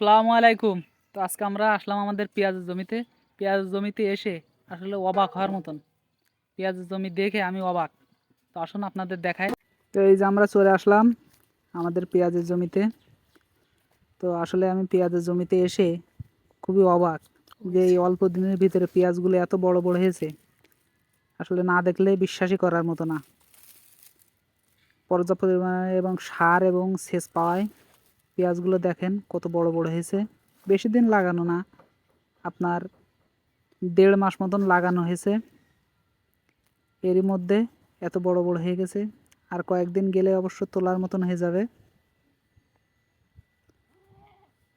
আসসালামু আলাইকুম। তো আজকে আমরা আসলাম আমাদের পেঁয়াজের জমিতে। পেঁয়াজের জমিতে এসে আসলে অবাক হওয়ার মতন। পেঁয়াজের জমি দেখে আমি অবাক। তো আসুন আপনাদের দেখায় তো এই যে আমরা চলে আসলাম আমাদের পেঁয়াজের জমিতে। তো আসলে আমি পেঁয়াজের জমিতে এসে খুবই অবাক যে এই অল্প দিনের ভিতরে পেঁয়াজগুলো এত বড় বড় হয়েছে। আসলে না দেখলে বিশ্বাসই করার মতো না। পর্যাপ্ত পরিমাণে এবং সার এবং সেচ পাওয়ায় পেঁয়াজগুলো দেখেন, কত বড় বড় হয়েছে। বেশি দিন লাগানো না, আপনার দেড় মাস মতন লাগানো হয়েছে। এরই মধ্যে এত বড় বড় হয়ে গেছে, আর কয়েকদিন গেলে অবশ্য তোলার মতন হয়ে যাবে।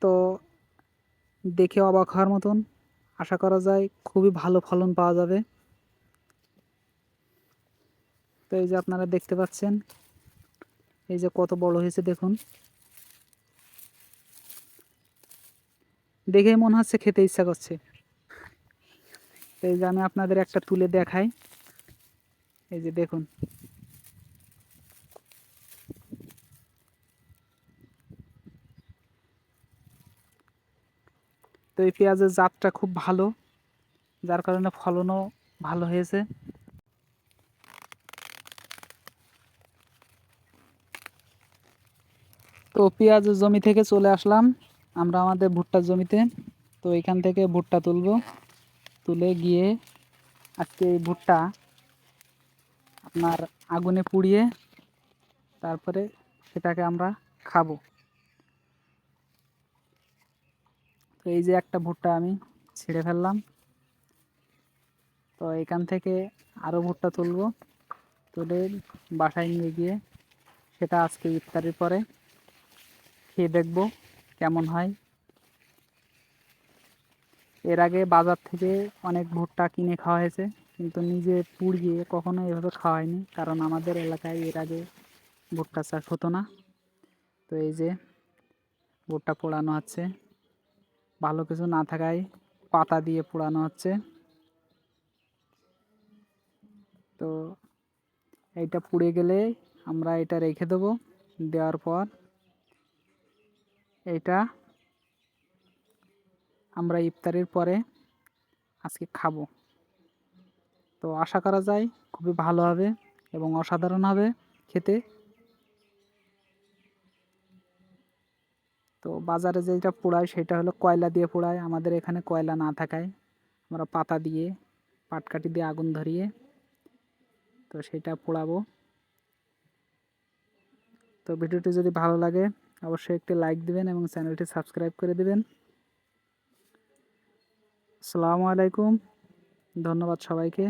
তো দেখে অবাক হওয়ার মতন আশা করা যায় খুবই ভালো ফলন পাওয়া যাবে। তো এই যে আপনারা দেখতে পাচ্ছেন, এই যে কত বড় হয়েছে দেখুন। দেখেই মনে হচ্ছে খেতে ইচ্ছা করছে। এই যে আমি আপনাদের একটা তুলে দেখাই। এই যে দেখুন। তো এই পেঁয়াজের জাতটা খুব ভালো, যার কারণে ফলনও ভালো হয়েছে। তো পেঁয়াজের জমি থেকে চলে আসলাম। আমরা আমাদের ভুট্টার জমিতে, তো এখান থেকে ভুট্টা তুলবো। তুলে গিয়ে আজকে এই ভুট্টা আপনার আগুনে পুড়িয়ে তারপরে সেটাকে আমরা খাব। তো এই যে একটা ভুট্টা আমি ছিঁড়ে ফেললাম। তো এখান থেকে আরও ভুট্টা তুলবো। তুলে বাসায় নিয়ে গিয়ে সেটা আজকে ইফতারির পরে খেয়ে দেখব। কেমন হয়? এর আগে বাজার থেকে অনেক ভুট্টা কিনে খাওয়া হয়েছে, কিন্তু নিজে পুড়িয়ে কখনো এভাবে খাওয়া হয়নি, কারণ আমাদের এলাকায় এর আগে ভুট্টা চাষ হতো না। তো এই যে ভুট্টা পোড়ানো হচ্ছে, ভালো কিছু না থাকায় পাতা দিয়ে পোড়ানো হচ্ছে। তো এইটা পুড়ে গেলে আমরা এটা রেখে দেবো, দেওয়ার পর এটা আমরা ইফতারির পরে আজকে খাব। তো আশা করা যায় খুবই ভালো হবে এবং অসাধারণ হবে খেতে। তো বাজারে যেটা পোড়ায় সেটা হলো কয়লা দিয়ে পোড়ায়। আমাদের এখানে কয়লা না থাকায় আমরা পাতা দিয়ে, পাটকাঠি দিয়ে আগুন ধরিয়ে তো সেটা পোড়াবো। তো ভিডিওটি যদি ভালো লাগে অবশ্যই একটি লাইক দিবেন এবং চ্যানেলটি সাবস্ক্রাইব করে দিবেন। আসসালামু আলাইকুম। ধন্যবাদ সবাইকে।